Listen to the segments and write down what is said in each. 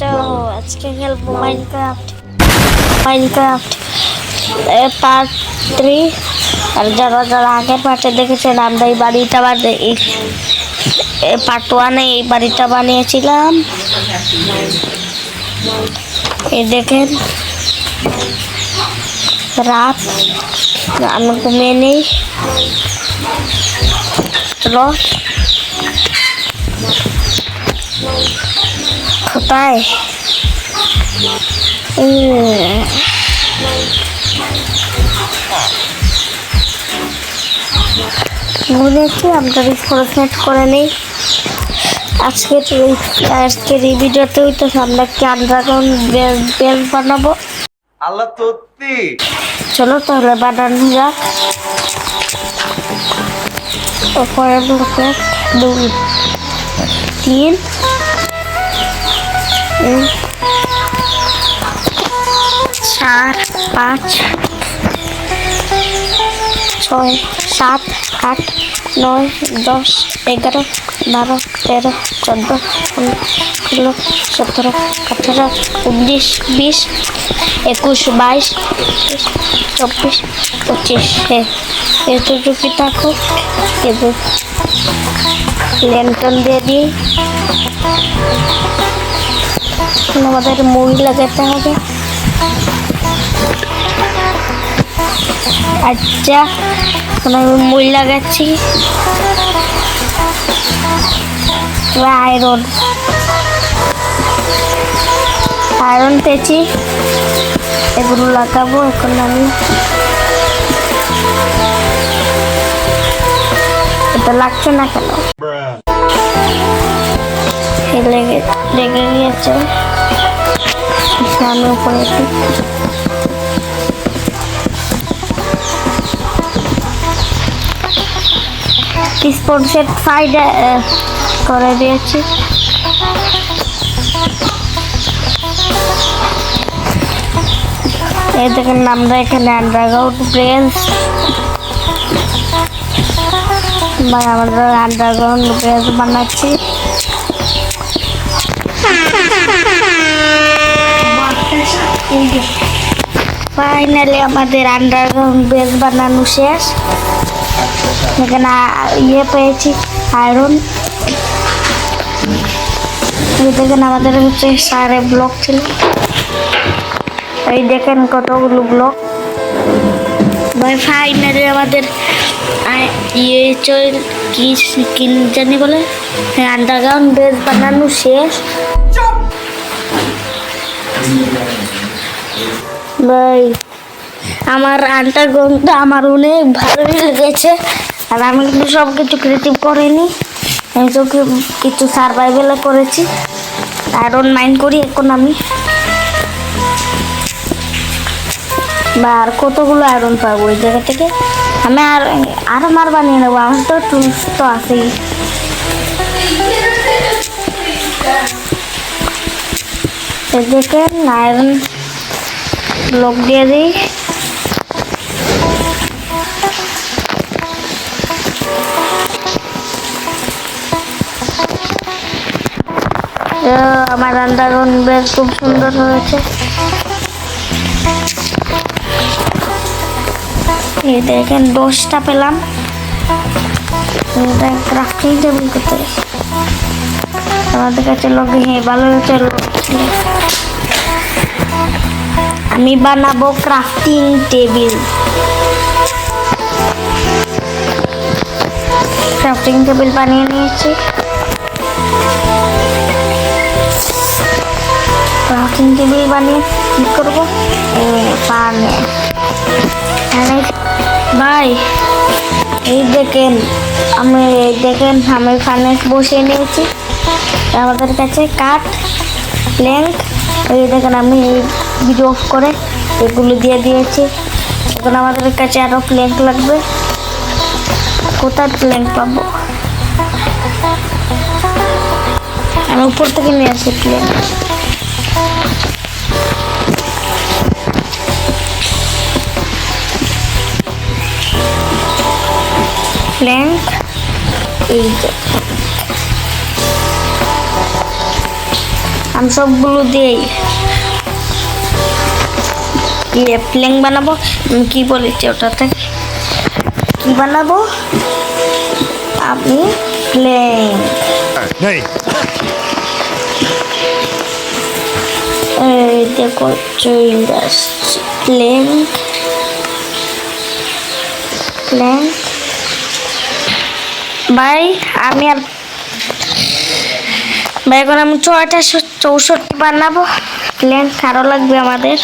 তো আজকে খেলব মাইনক্রাফট মাইনক্রাফট পার্ট থ্রি আর যারা যারা আগের পার্টে দেখেছেন আমরা এই বাড়িটা বানিয়ে এই পার্ট ওয়ানে এই বাড়িটা বানিয়েছিলাম এই দেখেন রাত আমি ঘুমিয়ে নেই চলো কোথায় বলেছি আমরা রিফ্রেশমেন্ট করে নেই। আজকের আজকের এই ভিডিওতে হইতো আমরা কি আন্ডারগ্রাউন্ড বেল বানাবো। আল্লাহ সত্যি। চলো তাহলে বানানো যাক। ওপরে দুই তিন। চার, পাঁচ, ছয়, সাত, আট, নয়, দশ, এগারো, বারো, তেরো, চোদ্দ ষোলো, সতেরো, আঠেরো, উনিশ, বিশ, একুশ, বাইশ, চব্বিশ, পঁচিশ। হ্যাঁ এতটুকু থাকুক এবার ল্যান্টন দিয়ে দিই। এখন আমাদের মুড়ি লাগাতে হবে। আচ্ছা এখন আমি মুড়ি লাগাচ্ছি। আয়রন আয়রন পেয়েছি। এগুলো লাগাবো, এখন আমি এটা লাগছে না কেন? লেগে লেগে গিয়েছে। আমি উপরে একটু স্পোর্টসের ফাইড করে দিয়েছি। এই দেখেন, আমরা এখানে আন্ডারগ্রাউন্ড ব্রেঞ্চ বা আমরা আন্ডারগ্রাউন্ড ব্রেঞ্চ বানাচ্ছি। ফাইনালি আমাদের আন্ডারগ্রাউন্ড বেস বানানো শেষ। এখানে ইয়ে পেয়েছি আয়রন এই দেখেন আমাদের হচ্ছে সারে ব্লক ছিল। এই দেখেন কতগুলো ব্লক ভাই ফাইনালি আমাদের ইয়ে চল, কি কি জানি বলে? আন্ডারগ্রাউন্ড বেস বানানো শেষ। ভাই, আমার আন্ডারগ্রাউন্ডটা আমার অনেক ভালোই লেগেছে আর আমি কিন্তু সব কিছু ক্রিয়েটিভ করিনি। আমি তো কিছু সার্ভাইভেলে করেছি। আয়রন মাইন্ড করি এখন আমি। বা আর কতগুলো আয়রন পাবো ওই জায়গা থেকে? আমি আর আর আমার বানিয়ে নেব, আমার তো টুলস তো আছেই। দেখেন আয়রন ব্লক দিয়ে দিই। আমার আন্ডারগ্রাউন্ড বেশ খুব সুন্দর হয়েছে। এই দেখেন, দশটা পেলাম। ক্রাফটিং টেবিল করতে আমাদের কাছে লোক হ্যাঁ ভালো ছিল। আমি বানাবো ক্রাফটিং টেবিল ক্রাফটিং টেবিল বানিয়ে নিয়েছি। ক্রাফটিং টেবিল বানিয়ে কি করব? ভাই, এই দেখেন, আমি, এই দেখেন, আমি ফানেস বসিয়ে নিয়েছি। আমাদের কাছে কাঠ লেন্থ এই দেখেন, আমি ভিডিও অফ করে, এগুলো দিয়ে দিয়েছি। এখন আমাদের কাছে আরও প্ল্যাঙ্ক লাগবে। কোথায় প্ল্যাঙ্ক পাবো? আমি উপর থেকে নিয়ে আসি প্লেঙ্ক প্ল্যাঙ্ক এই যে। আমি সবগুলো দিই প্লেন বানাবো? আমি কি বলেছি ওটাতে? কি বানাবো? আমি প্লেন। দেখো প্লেন। প্লেন। ভাই আমি আর ভাই এখন আমি ছয়টা চৌষট্টি বানাবো। প্লেন আরও লাগবে আমাদের।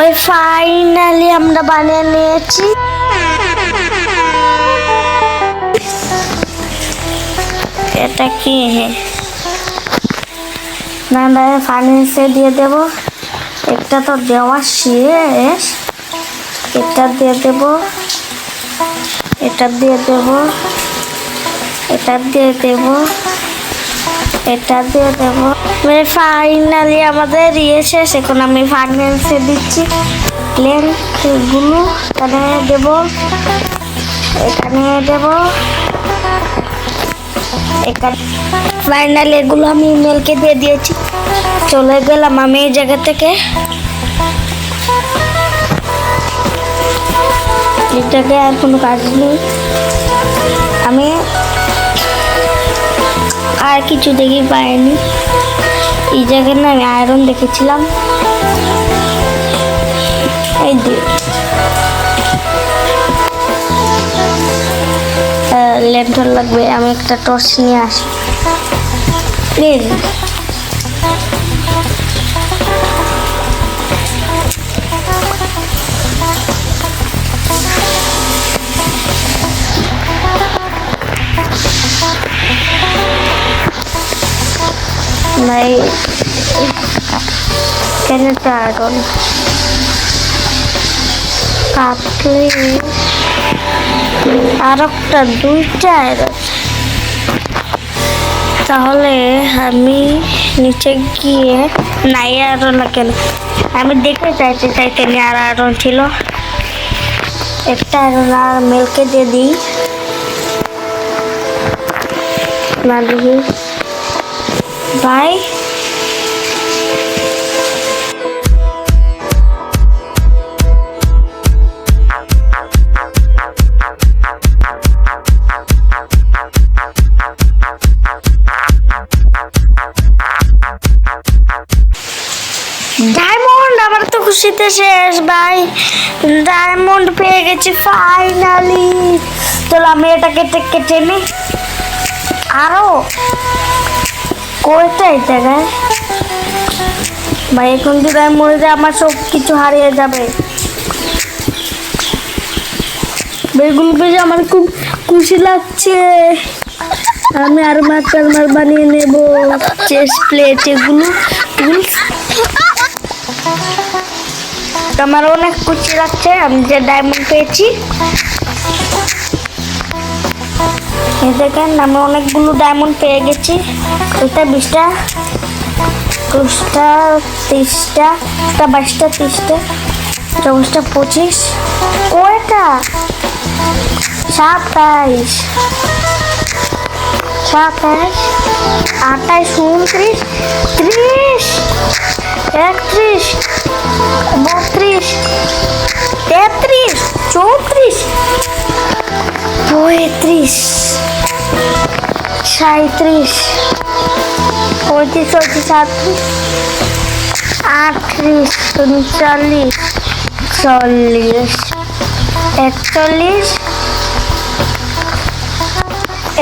ভাই ফাইনালি আমরা বানিয়ে নিয়েছি। এটা কি না না ফাইন্যান্সে দিয়ে দেব। একটা তো দেওয়া শেষ। এটা দিয়ে দেব। এটা দিয়ে দেব। এটা দিয়ে দেব। এটা দিয়ে দেবো। মানে ফাইনালি আমাদের ইয়ে শেষ, এখন আমি ফাইন্যান্সে দিচ্ছি। প্লেনগুলো এখানে দেব। এখানে দেব। এখানে ফাইনালি এগুলো আমি ইমেলকে দিয়ে দিয়েছি। চলে গেলাম আমি এই জায়গা থেকে। এটাকে আর কোনো কাজ নেই। আমি আর কিছু দেখি পাইনি। এই জায়গায় না আমি আয়রন দেখেছিলাম। এই ল্যান্টার লাগবে, আমি একটা টর্চ নিয়ে আসি। প্লিজ কেন আয়রন কাটলে আর একটা দুইটা আয়রন তাহলে আমি নিচে গিয়ে নাই আয়রন না কেন? আমি দেখতে চাইতে চাইতে আর আয়রন ছিল। একটা আয়রন আর মেলকে দিয়ে দিই। না দিই। বাই ডায়মন্ড আমার তো খুশিতে শেষ, ভাই। ডায়মন্ড পেয়ে গেছি ফাইনালি চলো, আমি এটা কেটে কেটে নি। আরও? কয়টা এই জায়গায় ভাই, এখন যদি আমি মরে যাই, আমার সব কিছু হারিয়ে যাবে। বেগুন পেয়ে আমার খুব খুশি লাগছে। আমি আরও মাছ টালমার বানিয়ে নেব। চেস প্লেট এগুলো আমার অনেক খুশি লাগছে, আমি যে ডায়মন্ড পেয়েছি। দেখেন, আমি অনেকগুলো ডায়মন্ড পেয়ে গেছি। এটা বিশটা একুশটা তিরিশটা একটা বাইশটা, তিরিশটা, চব্বিশটা, পঁচিশ। কয়টা সাতাইশ। সাতাইশ, আঠাইশ, উনত্রিশ, ত্রিশ, একত্রিশ, বত্রিশ, তেত্রিশ, চৌত্রিশ। পঁয়ত্রিশ সাঁত্রিশ পঁয়ত্রিশ চৌত্রিশ আটত্রিশ আটত্রিশ উনচল্লিশ, চল্লিশ, একচল্লিশ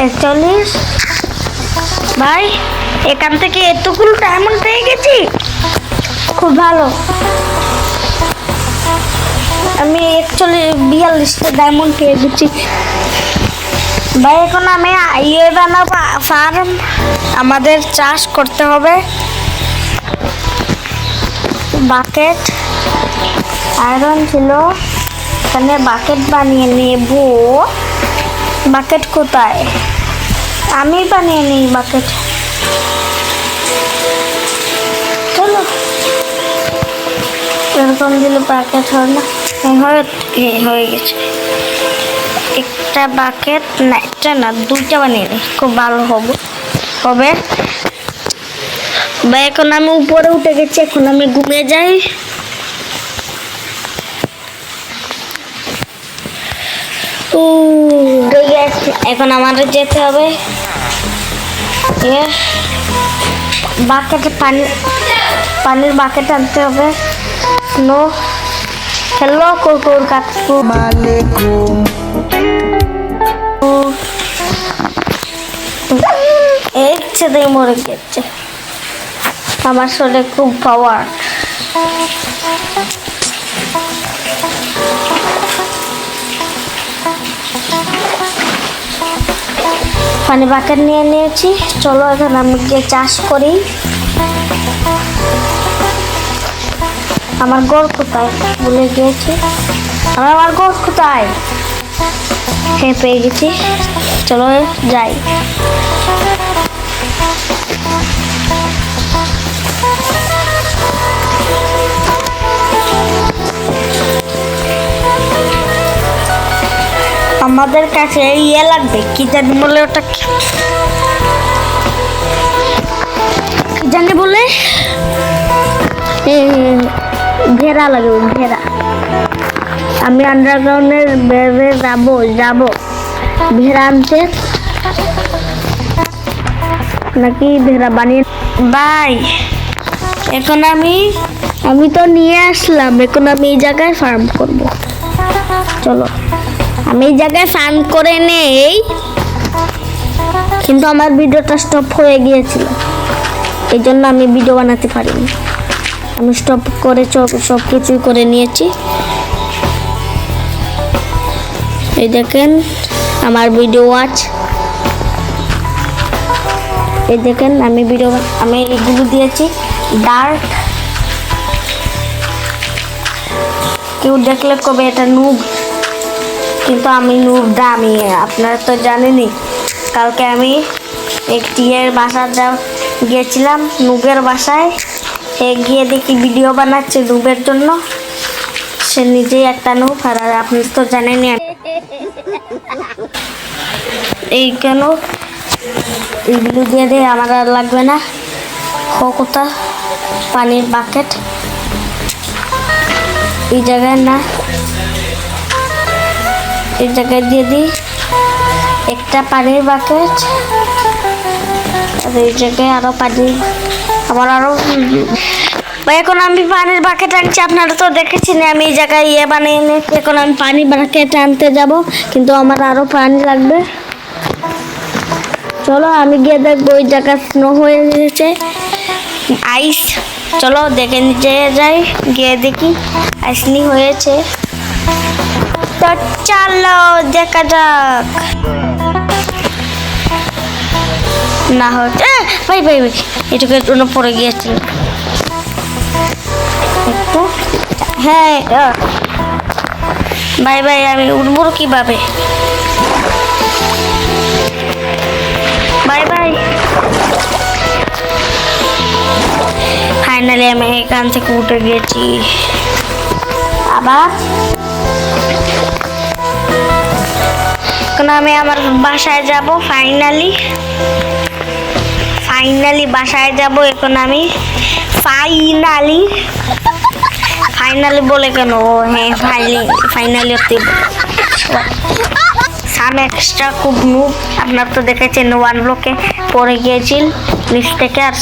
একচল্লিশ। ভাই, এখান থেকে এতগুলো ডায়মন্ড পেয়ে গেছি? খুব ভালো। আমি একচল্লিশ, বিয়াল্লিশটা ডায়মন্ড পেয়ে গেছি। ভাই এখন আমি ইয়ে বানাবো ফার্ম আমাদের চাষ করতে হবে। বাকেট আয়রন ছিল। এখানে বাকেট বানিয়ে নেব। বাকেট কোথায়? আমি বানিয়ে নিই বাকেট চলো। এরকম দিলে বাকেট হয় না। হ্যাঁ, গেছে। একটা বাকেট না একটা না দুইটা বানিয়ে নে খুব ভালো হবে। হবে? বা এখন আমি উপরে উঠে গেছি এখন আমি ঘুমিয়ে যাই। এখন আমাদের যেতে হবে। বাকেটে পানি পানির বাকেট আনতে হবে। নো হ্যালো কুকুর কাকু একসাথে মরে গেছে। আমার শরীরে খুব পাওয়ার পানি বাকেট নিয়ে নিয়েছি। চলো, এখন আমি গিয়ে চাষ করি। আমার গড় কোথায়? ভুলে গিয়েছি। আমার গড় কোথায়? হ্যাঁ পেয়ে গেছি। চলো, যাই। আমাদের কাছে ইয়ে লাগবে, কি জানি বলে ওটা কি? জানি বলে? ভেড়া লাগবে ভেড়া। আমি আন্ডারগ্রাউন্ডের যাব যাব। ভেড়া আনতে। নাকি ভেড়া বানিয়ে বাই। এখন আমি আমি তো নিয়ে আসলাম এখন আমি এই জায়গায় ফার্ম করব। চলো। আমি এই জায়গায় ফার্ম করে নেই কিন্তু আমার ভিডিওটা স্টপ হয়ে গিয়েছিল। এই জন্য আমি ভিডিও বানাতে পারিনি। আমি স্টপ করে সব সব কিছুই করে নিয়েছি। এই দেখেন আমার ভিডিও ওয়াচ এই দেখেন, আমি ভিডিও আমি এগুলো দিয়েছি। ডার্ক কেউ দেখলে কবে এটা নুব কিন্তু আমি নুব দামি আপনারা তো জানেনই। কালকে আমি একটি এর বাসা যা, গিয়েছিলাম নুবের বাসায়। সে গিয়ে দেখি ভিডিও বানাচ্ছে নুবের জন্য। সে নিজেই একটা নুব আর আপনি তো জানেনই এই কেন? এগুলো দিয়ে দিয়ে আমার আর লাগবে না। কোথা পানির বাকেট এই জায়গায় না, এই জায়গায় দিয়ে দিই একটা পানির বাকেট আর এই জায়গায় আরও পানি আমার আরও এখন আমি পানির বাকেট আনছি, আপনারা তো দেখেছেন, আমি এই জায়গায় ইয়ে বানিয়ে নিয়েছি। এখন আমি পানি বাকেট আনতে যাব, কিন্তু আমার আরও পানি লাগবে। চলো, আমি গিয়ে দেখব ওই জায়গা স্নো হয়ে গেছে। আইস চলো দেখে নিচে যাই, গিয়ে দেখি। আইসনি হয়েছে। তো চলো, দেখা যাক। না হচ্ছে ভাই ভাই ভাই, এটুকু একটু পড়ে গিয়েছিল। হ্যাঁ। ভাই ভাই, আমি উঠবো কীভাবে? বাই বাই ফাইনালি আমি এখান থেকে উঠে গেছি আবার এখন আমি আমার বাসায় যাব ফাইনালি ফাইনালি বাসায় যাব এখন আমি। ফাইনালি ফাইনালি বলে কেন? হ্যাঁ ফাইনালি ফাইনালি সাম এক্সট্রা খুব নুব আপনার তো দেখেছেন ওয়ান ব্লকে পড়ে গিয়েছিল। নিচ থেকে আর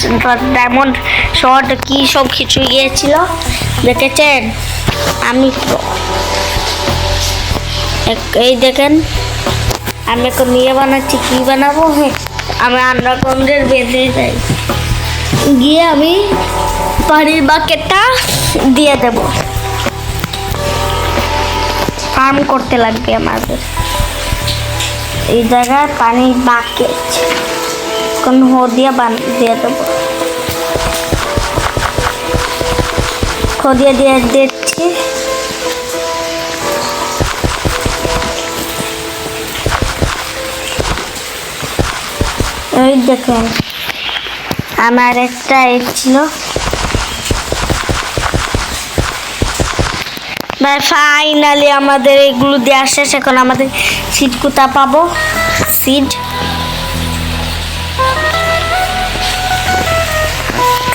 ডায়মন্ড শর্ট কী সব কিছু গিয়েছিল। দেখেছেন? আমি এই দেখেন, আমি এখন নিয়ে বানাচ্ছি, কী বানাবো? হ্যাঁ আমি আন্ডারগ্রাউন্ডের বেঁধে যাই গিয়ে আমি পানির বাকেটটা দিয়ে দেব। ফার্ম করতে লাগবে আমাদের। এই জায়গায় পানির বাকেট কোন হো দিয়ে দিয়ে দেবো। খো দিয়ে দিয়ে দিচ্ছি। এই দেখেন, আমার একটা এ ছিল। ফাইনালি আমাদের এগুলো দেওয়া শেষ। এখন আমাদের ছিটকুটা পাবো? সিড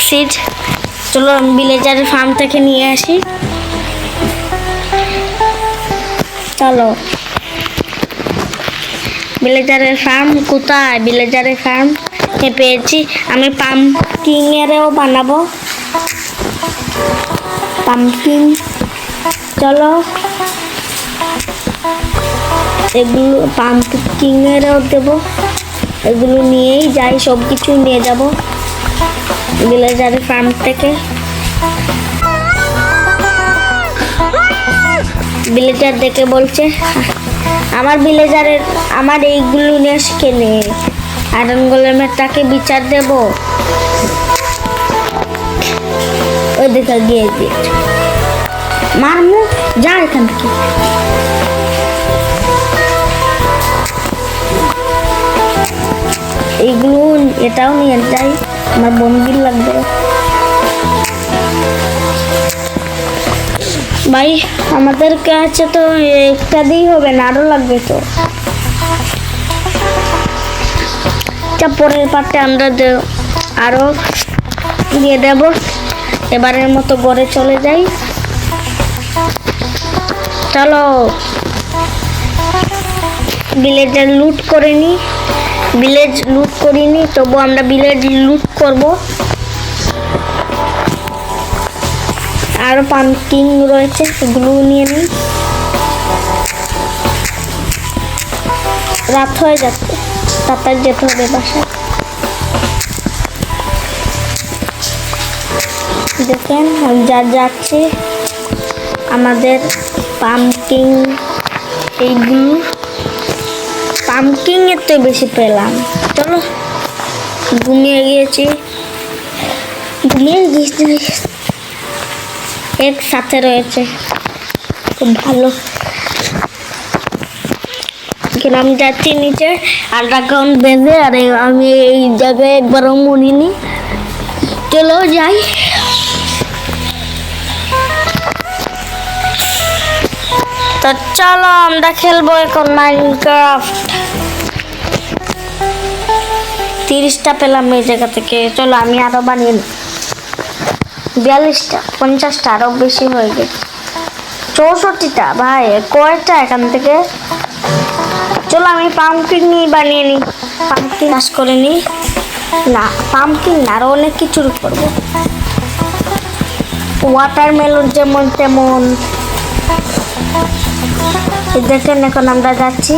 সিড চলো ভিলেজারের ফার্ম থেকে নিয়ে আসি। চলো। ভিলেজারের ফার্ম কোথায়? ভিলেজারের ফার্ম পেয়েছি। আমি পাম্পকিংয়েরও বানাবো। পাম্পকিং চলো। এগুলো পাম্পকিংয়েরও দেবো। এগুলো নিয়েই যাই সব কিছু নিয়ে যাব। ভিলেজারের ফার্ম থেকে। ভিলেজার দেখে বলছে, আমার ভিলেজারের আমার এইগুলো নিয়ে কেনে? আয়রন গোলেমের তাকে বিচার দেব? ওই দেখে গিয়ে দিয়েছে মারমু, যা এখান থেকে। এইগুলো এটাও নিয়ে যাই, আমার বন্দির লাগবে। ভাই, আমাদের কাছে তো একটা দিয়েই হবে না আরও লাগবে তো। পরের পার্টে আমরা আরও দিয়ে দেব। এবারের মতো গড়ে চলে যাই। চলো। ভিলেজের লুট করে নি। ভিলেজ লুট করিনি তবু আমরা ভিলেজ লুট করব। আরও পাম্পকিং রয়েছে সেগুলো নিয়ে নিই রাত হয়ে যাচ্ছে, তাড়াতাড়ি যেতে হবে বাসায়। দেখেন, যা যাচ্ছি, আমাদের পাম্পকিং এইগুলো পাম্পকিং এর তো বেশি পেলাম। চলো, ঘুমিয়ে গিয়েছি। ঘুমিয়ে গিয়েছি। একসাথে রয়েছে খুব ভালো। কিন্তু আমি যাচ্ছি নিচে অ্যাকাউন্ট বেঁধে, আর আমি এই জায়গায় একবারও মরিনি। চলো যাই। তো চলো, আমরা খেলব এখন মাইনক্রাফট তিরিশটা পেলাম এই জায়গা থেকে। চলো, আমি আরও বানিয়ে নিই বিয়াল্লিশটা, পঞ্চাশটা, আরও বেশি হয়ে গেছে। চৌষট্টিটা, ভাই, কয়টা এখান থেকে? চলো, আমি পাম্পকিন নিয়ে বানিয়ে নিই। পাম্পকিন চাষ করে নিই। না পাম্পকিন না, আরও অনেক কিছুর করব ওয়াটারমেলন যেমন তেমন। দেখেন এখন আমরা যাচ্ছি।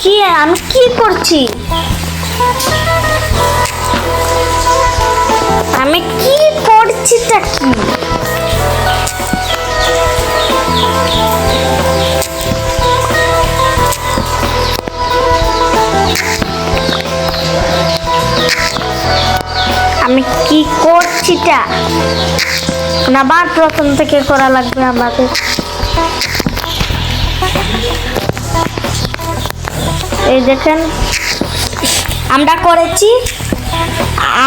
কি আমি কি করছি? আমি কি করছিটা কি? আমি কি করছিটা? আবার প্রথম থেকে করা লাগবে আমাকে এই দেখেন, আমরা করেছি।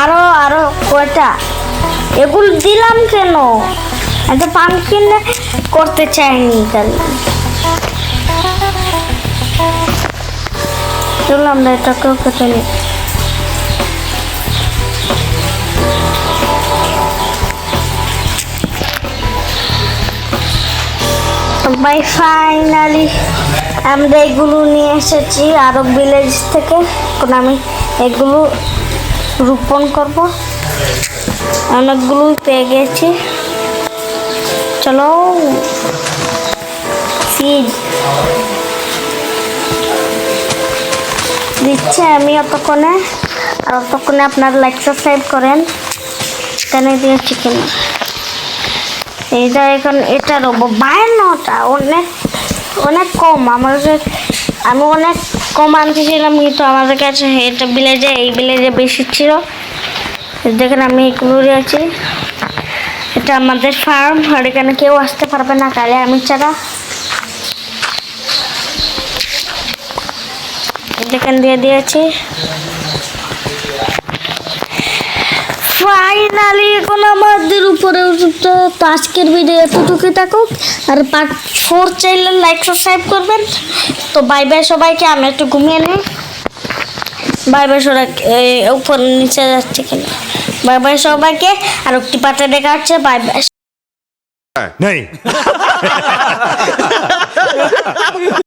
আরও আরও কয়টা? এগুলো দিলাম কেন? এত পাম্পকিন করতে চাইনি তাহলে। চলো আমরা এটাকেও কেটে নিই। বাই ফাইনালি আমরা এগুলো নিয়ে এসেছি আরব ভিলেজ থেকে। এখন আমি এগুলো রোপণ করব। অনেকগুলোই পেয়ে গেছি। চলো। সিড দিচ্ছে আমি অতক্ষণে। আর অতক্ষণে আপনার লাইক সাবস্ক্রাইব করেন। এখানে দিয়েছি কিনা। এইটা এখন, এটা রোবো বায়ান্নটা অনেক অনেক কম। আমার আমি অনেক কম আনতেছিলাম, কিন্তু আমাদের কাছে এটা ভিলেজে এই ভিলেজে বেশি ছিল। দেখেন, আমি এগুলো আছি। এটা আমাদের ফার্ম আর এখানে কেউ আসতে পারবে না, কালে আমি ছাড়া। দেখেন, দিয়ে দিয়েছি। ফাইনালি এখন আমাদের উপরে তো আজকের ভিডিও এতটুকুই থাকুক। আর পার্ট ফোর চাইলে লাইক সাবস্ক্রাইব করবেন। তো বাই বাই সবাইকে আমি একটু ঘুমিয়ে নিই। বাই বাই সবাই উপর নিচে যাচ্ছে কেন। বাই বাই সবাইকে আর একটি পাতে দেখা হচ্ছে। বাই বাই नहीं